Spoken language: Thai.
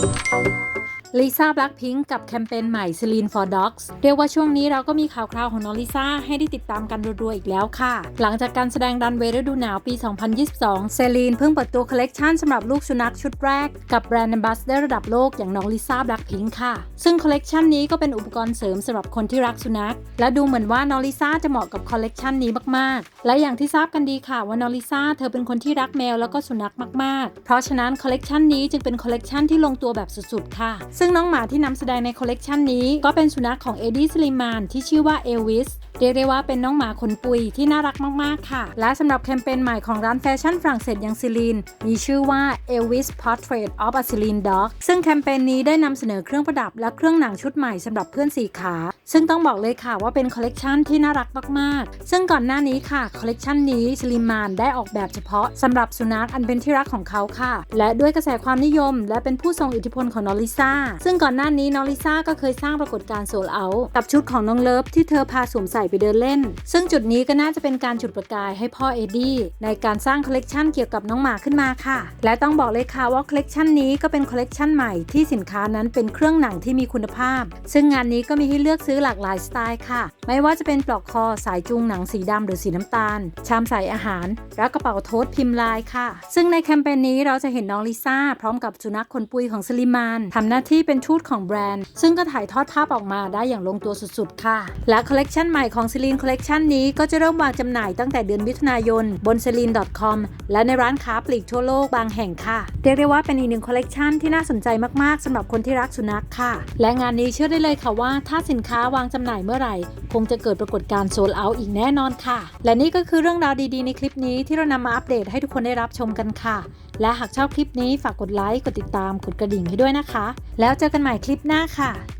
Thank you. ลิซ่าแบล็คพิงกับแคมเปญใหม่ Celine for Dogs เรียกว่าช่วงนี้เราก็มีข่าวคราวของน้องลิซ่าให้ได้ติดตามกันรัวๆอีกแล้วค่ะ หลังจากการแสดงรันเวย์ฤดูหนาวปี 2022 เซลีนเพิ่งเปิดตัวคอลเลกชันสำหรับลูกสุนัขชุดแรก กับแบรนด์ a m b a s s a d o r ระดับโลกอย่างน้องลิซ่าแบล็คพิงค่ะ ซึ่งคอลเลกชันนี้ก็เป็นอุปกรณ์เสริมสำหรับคนที่รักสุนัข และดูเหมือนว่าน้องลิซ่าจะเหมาะกับคอลเลกชันนี้มากๆ และอย่างที่ทราบกันดีค่ะว่าน้องลิซ่าเธอเป็นคนที่รักแมวแล้วก็สุนัขมากๆ เพราะฉะนั้นคอลเลกชันนี้จึงเป็นคอลเลกชันที่ลงตัวแบบสุดๆค่ะซึ่งน้องหมาที่นำแสดงในคอลเลกชันนี้ก็เป็นสุนัขของเอดี้สลิมานที่ชื่อว่าเอลวิส เรียกได้ว่าเป็นน้องหมาขนปุยที่น่ารักมาก ๆ ค่ะ และสำหรับแคมเปญใหม่ของร้านแฟชั่นฝรั่งเศสย่างซิลีน มีชื่อว่า Elvis Portrait of a Celine Dog ซึ่งแคมเปญนี้ได้นำเสนอเครื่องประดับและเครื่องหนังชุดใหม่สำหรับเพื่อนสีขา ซึ่งต้องบอกเลยค่ะว่าเป็นคอลเลกชันที่น่ารักมาก ๆ ซึ่งก่อนหน้านี้ค่ะคอลเลกชันนี้ซิลิมานได้ออกแบบเฉพาะสำหรับสุนัขอันเป็นที่รักของเขาค่ะ และด้วยกระแสความนิยม และเป็นผู้ทรงอิทธิพลของนอริซ่าซึ่งก่อนหน้านี้นอริซ่าก็เคยสร้างปรากฏการณ์โซลเอาท์กับชุดของน้องเลิฟที่เธอพาสวมใส่ไปเดินเล่น ซึ่งจุดนี้ก็น่าจะเป็นการจุดประกายให้พ่อเอ็ดดี้ในการสร้างคอลเลกชันเกี่ยวกับน้องหมาขึ้นมาค่ะ และต้องบอกเลยค่ะว่าคอลเลกชันนี้ก็เป็นคอลเลกชันใหม่ที่สินค้านั้นเป็นเครื่องหนังที่มีคุณภาพ ซึ่งงานนี้ก็มีให้เลือกซื้อหลากหลายสไตล์ค่ะ ไม่ว่าจะเป็นปลอกคอสายจูงหนังสีดำหรือสีน้ำตาล ชามใส่อาหาร และกระเป๋าโทสพิมพ์ลายค่ะ ซึ่งในแคมเปญนี้เราจะเห็นน้องลิซ่าพร้อมกับสุนัขขนปุยของสลิมานทำหน้าที่เป็นทูตของแบรนด์ ซึ่งก็ถ่ายทอดภาพออกมาได้อย่างลงตัวสุดๆค่ะ และคอลเลกชันใหม่ของของซิลีนคอลเลกชันนี้ก็จะเริ่มวางจำหน่ายตั้งแต่เดือนมิถุนายน บน c e l i n c o m และในร้านค้าปลีกทั่วโลกบางแห่งค่ะ เรียกได้ว่าเป็นอีกหนึ่งคอลเลกชันที่น่าสนใจมาก ๆสำหรับคนที่รักสุนัขค่ะ และงานนี้เชื่อได้เลยค่ะว่า ถ้าสินค้าวางจำหน่ายเมื่อไหร่ คงจะเกิดปรากฏการณ์โซลเอาอีกแน่นอนค่ะ และนี่ก็คือเรื่องราวดี ๆ ในคลิปนี้ที่เรานำมาอัปเดตให้ทุกคนได้รับชมกันค่ะ และหากชอบคลิปนี้ฝากกดไลค์กดติดตามกดกระดิ่งให้ด้วยนะคะ แล้วเจอกันใหม่คลิปหน้าค่ะ